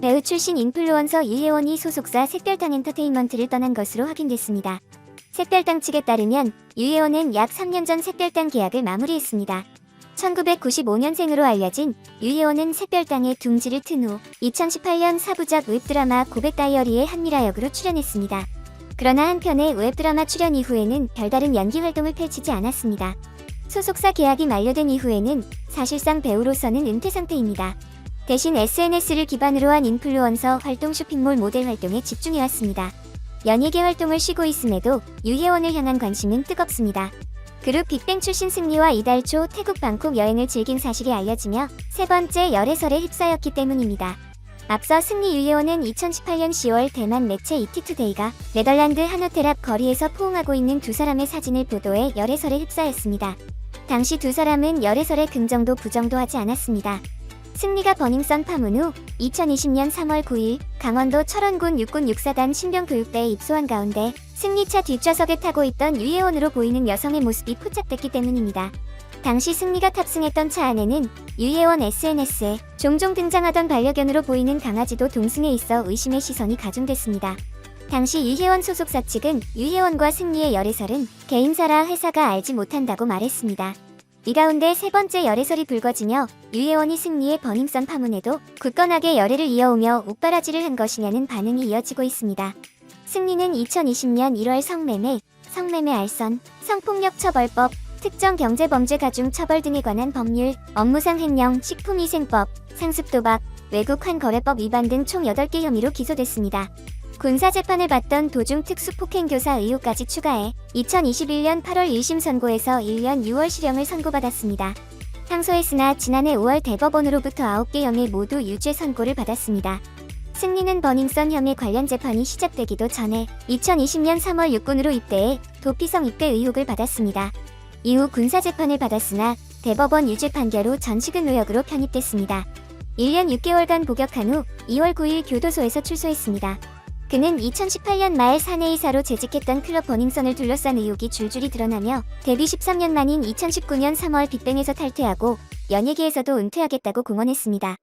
배우 출신 인플루언서 유예원이 소속사 색별당 엔터테인먼트를 떠난 것으로 확인됐습니다. 색별당 측에 따르면 유예원은 약 3년 전 색별당 계약을 마무리했습니다. 1995년생으로 알려진 유예원은 색별당의 둥지를 튼 후 2018년 사부작 웹드라마 고백 다이어리의 한미라 역으로 출연했습니다. 그러나 한편의 웹드라마 출연 이후에는 별다른 연기 활동을 펼치지 않았습니다. 소속사 계약이 만료된 이후에는 사실상 배우로서는 은퇴 상태입니다. 대신 SNS를 기반으로 한 인플루언서 활동 쇼핑몰 모델 활동에 집중해왔습니다. 연예계 활동을 쉬고 있음에도 유예원을 향한 관심은 뜨겁습니다. 그룹 빅뱅 출신 승리와 이달 초 태국 방콕 여행을 즐긴 사실이 알려지며 세 번째 열애설에 휩싸였기 때문입니다. 앞서 승리 유예원은 2018년 10월 대만 매체 이티투데이가 네덜란드 하노텔 앞 거리에서 포옹하고 있는 두 사람의 사진을 보도해 열애설에 휩싸였습니다. 당시 두 사람은 열애설에 긍정도 부정도 하지 않았습니다. 승리가 버닝썬 파문 후 2020년 3월 9일 강원도 철원군 육군 육사단 신병교육대에 입소한 가운데 승리차 뒷좌석에 타고 있던 유예원으로 보이는 여성의 모습이 포착됐기 때문입니다. 당시 승리가 탑승했던 차 안에는 유예원 SNS에 종종 등장하던 반려견으로 보이는 강아지도 동승해 있어 의심의 시선이 가중됐습니다. 당시 유혜원 소속사 측은 유혜원과 승리의 열애설은 개인사라 회사가 알지 못한다고 말했습니다. 이 가운데 세 번째 열애설이 불거지며 유혜원이 승리의 버닝썬 파문에도 굳건하게 열애를 이어오며 욱바라지를 한 것이냐는 반응이 이어지고 있습니다. 승리는 2020년 1월 성매매, 성매매 알선, 성폭력 처벌법, 특정 경제범죄 가중 처벌 등에 관한 법률, 업무상 횡령, 식품위생법, 상습도박, 외국 환 거래법 위반 등 총 8개 혐의로 기소됐습니다. 군사재판을 받던 도중 특수폭행교사 의혹까지 추가해 2021년 8월 1심 선고에서 1년 6월 실형을 선고받았습니다. 항소했으나 지난해 5월 대법원으로부터 9개 혐의 모두 유죄 선고를 받았습니다. 승리는 버닝썬 혐의 관련 재판이 시작되기도 전에 2020년 3월 육군으로 입대해 도피성 입대 의혹을 받았습니다. 이후 군사재판을 받았으나 대법원 유죄 판결 후 전식은 노역으로 편입됐습니다. 1년 6개월간 복역한 후 2월 9일 교도소에서 출소했습니다. 그는 2018년 말 사내이사로 재직했던 클럽 버닝썬을 둘러싼 의혹이 줄줄이 드러나며 데뷔 13년 만인 2019년 3월 빅뱅에서 탈퇴하고 연예계에서도 은퇴하겠다고 공언했습니다.